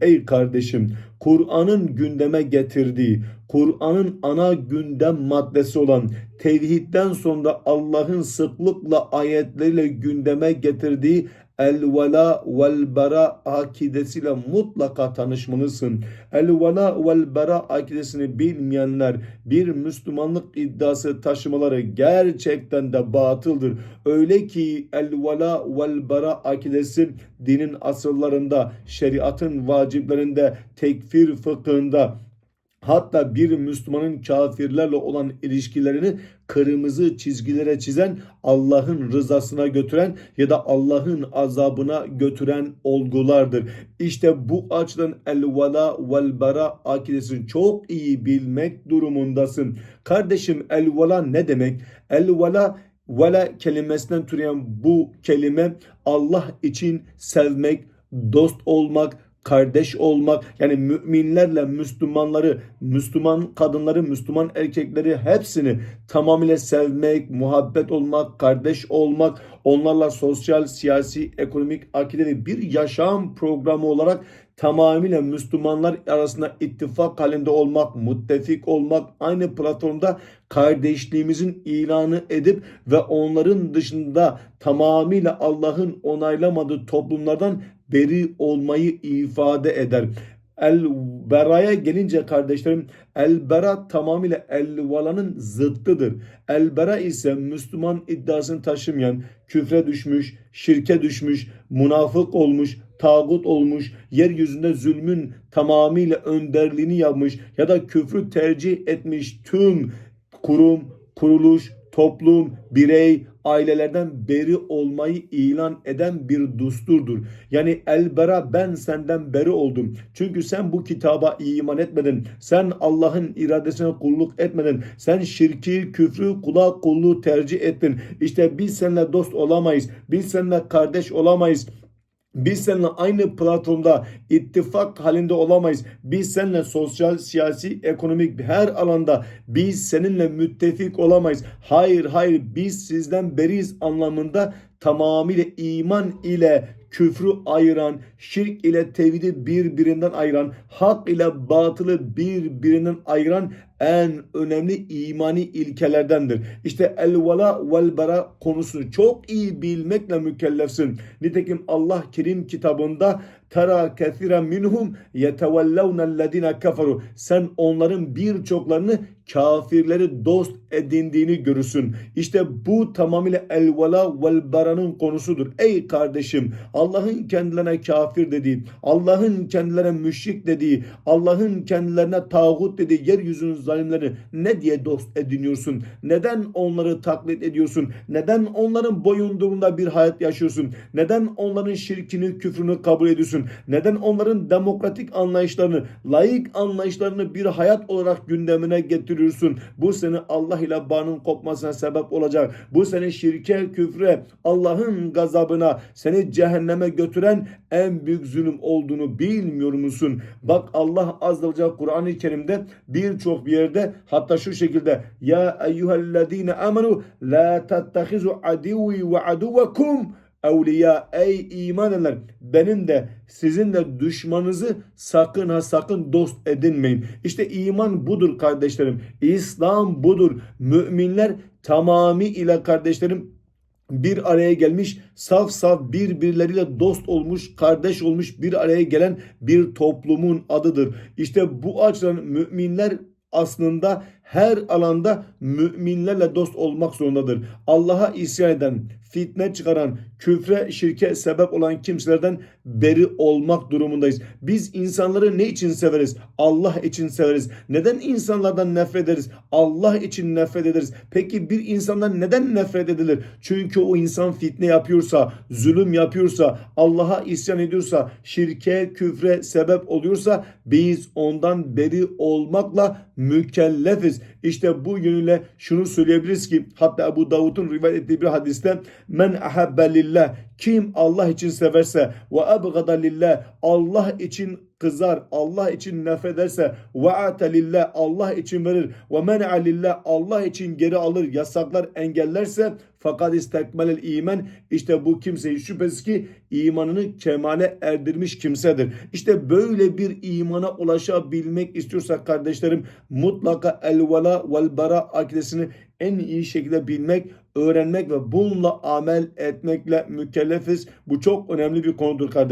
ey kardeşim Kur'an'ın gündeme getirdiği, Kur'an'ın ana gündem maddesi olan tevhidden sonra Allah'ın sıklıkla ayetleriyle gündeme getirdiği el vela vel bera akidesiyle mutlaka tanışmalısın. El vela vel bera akidesini bilmeyenler bir Müslümanlık iddiası taşımaları gerçekten de batıldır. Öyle ki el vela vel bera akidesi dinin asıllarında, şeriatın vaciplerinde, tekfir fıkhında, Hatta bir Müslümanın kafirlerle olan ilişkilerini kırmızı çizgilere çizen, Allah'ın rızasına götüren ya da Allah'ın azabına götüren olgulardır. İşte bu açıdan el vala vel bara akidesini çok iyi bilmek durumundasın. Kardeşim el vala ne demek? El vala Vela kelimesinden türeyen bu kelime Allah için sevmek, dost olmak, kardeş olmak yani müminlerle Müslümanları, Müslüman kadınları, Müslüman erkekleri hepsini tamamıyla sevmek, muhabbet olmak, kardeş olmak, onlarla sosyal, siyasi, ekonomik, akidevi bir yaşam programı olarak tamamıyla Müslümanlar arasında ittifak halinde olmak, muttefik olmak, aynı platformda kardeşliğimizin ilanı edip ve onların dışında tamamıyla Allah'ın onaylamadığı toplumlardan beri olmayı ifade eder. El beraya gelince kardeşlerim el bera tamamıyla el valanın zıttıdır. El bera ise Müslüman iddiasını taşımayan, küfre düşmüş, şirke düşmüş, münafık olmuş, tağut olmuş, yeryüzünde zulmün tamamıyla önderliğini yapmış ya da küfrü tercih etmiş tüm kurum, kuruluş, toplum, birey, ailelerden beri olmayı ilan eden bir dusturdur. Yani elbera ben senden beri oldum. Çünkü sen bu kitaba iman etmedin. Sen Allah'ın iradesine kulluk etmedin. Sen şirki, küfrü, kula kulluğu tercih ettin. İşte biz seninle dost olamayız. Biz seninle kardeş olamayız. Biz seninle aynı platformda ittifak halinde olamayız. Biz seninle sosyal, siyasi, ekonomik her alanda biz seninle müttefik olamayız. Hayır hayır biz sizden beriyiz anlamında tamamıyla iman ile küfrü ayıran, şirk ile tevhidi birbirinden ayıran, hak ile batılı birbirinden ayıran en önemli imani ilkelerdendir. İşte el vala vel bara konusunu çok iyi bilmekle mükellefsin. Nitekim Allah Kerim kitabında tara kethiren minhum yetevellevnellezine kafaru. Sen onların birçoklarını kafirleri dost edindiğini görürsün. İşte bu tamamıyla el vala vel baranın konusudur. Ey kardeşim Allah'ın kendilerine kafir dediği, Allah'ın kendilerine müşrik dediği, Allah'ın kendilerine tağut dediği yeryüzünün zalimleri ne diye dost ediniyorsun? Neden onları taklit ediyorsun? Neden onların boyunduğunda bir hayat yaşıyorsun? Neden onların şirkini, küfrünü kabul ediyorsun? Neden onların demokratik anlayışlarını, layık anlayışlarını bir hayat olarak gündemine getiriyorsun? Bu seni Allah ile bağının kopmasına sebep olacak. Bu seni şirke, küfre, Allah'ın gazabına, seni cehenneme götüren en büyük zulüm olduğunu bilmiyor musun? Bak Allah azze ve celle Kur'an-ı Kerim'de birçok bir yerde hatta şu şekilde ya eyyühellezine amenu la tettehizu adivi ve aduvekum evliya ey iman edenler benim de sizin de düşmanınızı sakın ha sakın dost edinmeyin. İşte iman budur kardeşlerim. İslam budur. Müminler tamamı ile kardeşlerim bir araya gelmiş, saf saf birbirleriyle dost olmuş, kardeş olmuş bir araya gelen bir toplumun adıdır. İşte bu açıdan müminler aslında her alanda müminlerle dost olmak zorundadır. Allah'a isyan eden, fitne çıkaran, küfre, şirke sebep olan kimselerden beri olmak durumundayız. Biz insanları ne için severiz? Allah için severiz. Neden insanlardan nefret ederiz? Allah için nefret ederiz. Peki bir insandan neden nefret edilir? Çünkü o insan fitne yapıyorsa, zulüm yapıyorsa, Allah'a isyan ediyorsa, şirke, küfre sebep oluyorsa biz ondan beri olmakla mükellefiz. İşte bu yönüyle şunu söyleyebiliriz ki hatta Ebu Davud'un rivayet ettiği bir hadiste men ahabbe lillah kim Allah için severse ve ebgada lillah Allah için kızar, Allah için nefederse ve lillah Allah için verir ve men'a lillah Allah için geri alır, yasaklar, engellerse fakat istekmelel iman işte bu kimse şüphesiz ki imanını kemale erdirmiş kimsedir. İşte böyle bir imana ulaşabilmek istiyorsak kardeşlerim mutlaka el vela vel bara akidesini en iyi şekilde bilmek, öğrenmek ve bununla amel etmekle mükellefiz. Bu çok önemli bir konudur kardeşlerim.